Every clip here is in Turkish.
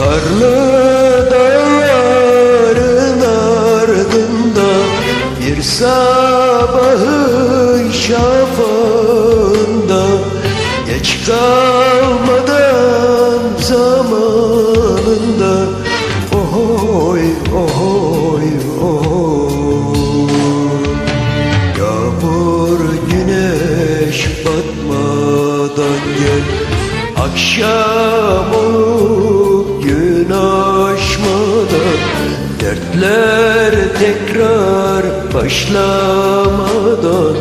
Karlı dağların ardında Bir sabahın şafağında Geç kalmadan zamanında. Ohoy ohoy ohoy. Yağmur güneş batmadan gel. Akşam gün aşmadan Dertler tekrar başlamadan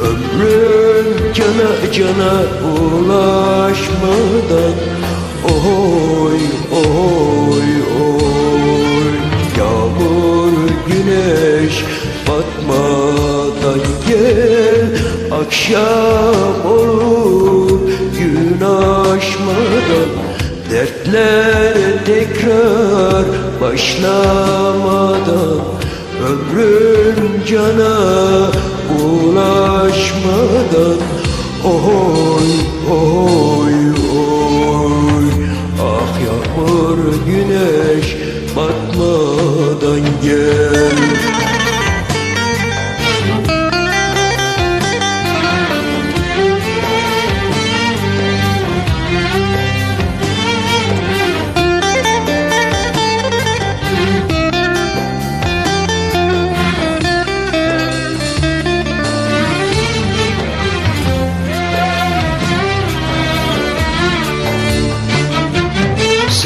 Ömrüm cana cana ulaşmadan Oy oy oy. Yağmur güneş batmadan gel. Akşam olup tekrar başlamadan Ömrüm cana ulaşmadan Oy oy oy. Ah yağmur güneş batmadan gel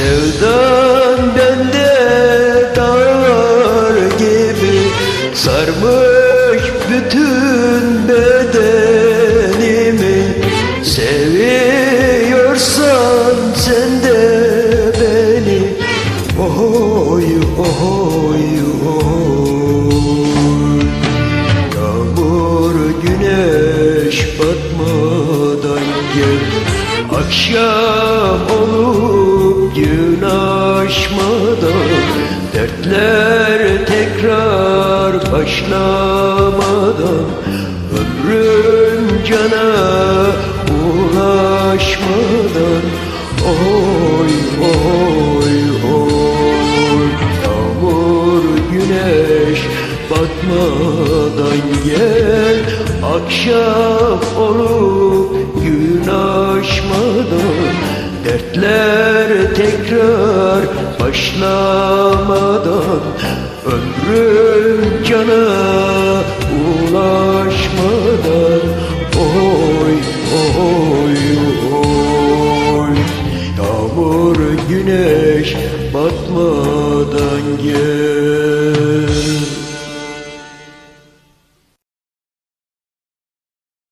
Sevdan bende dağlar gibi Sarmış bütün bedenimi Akşam olup gün aşmadan Dertler tekrar başlamadan Ömrüm cana ulaşmadan Oy oy oy. Yağmur güneş batmadan gel Akşam olup dertler tekrar başlamadan Ömrün cana ulaşmadan. Oy oy oy. Yağmur güneş batmadan gel.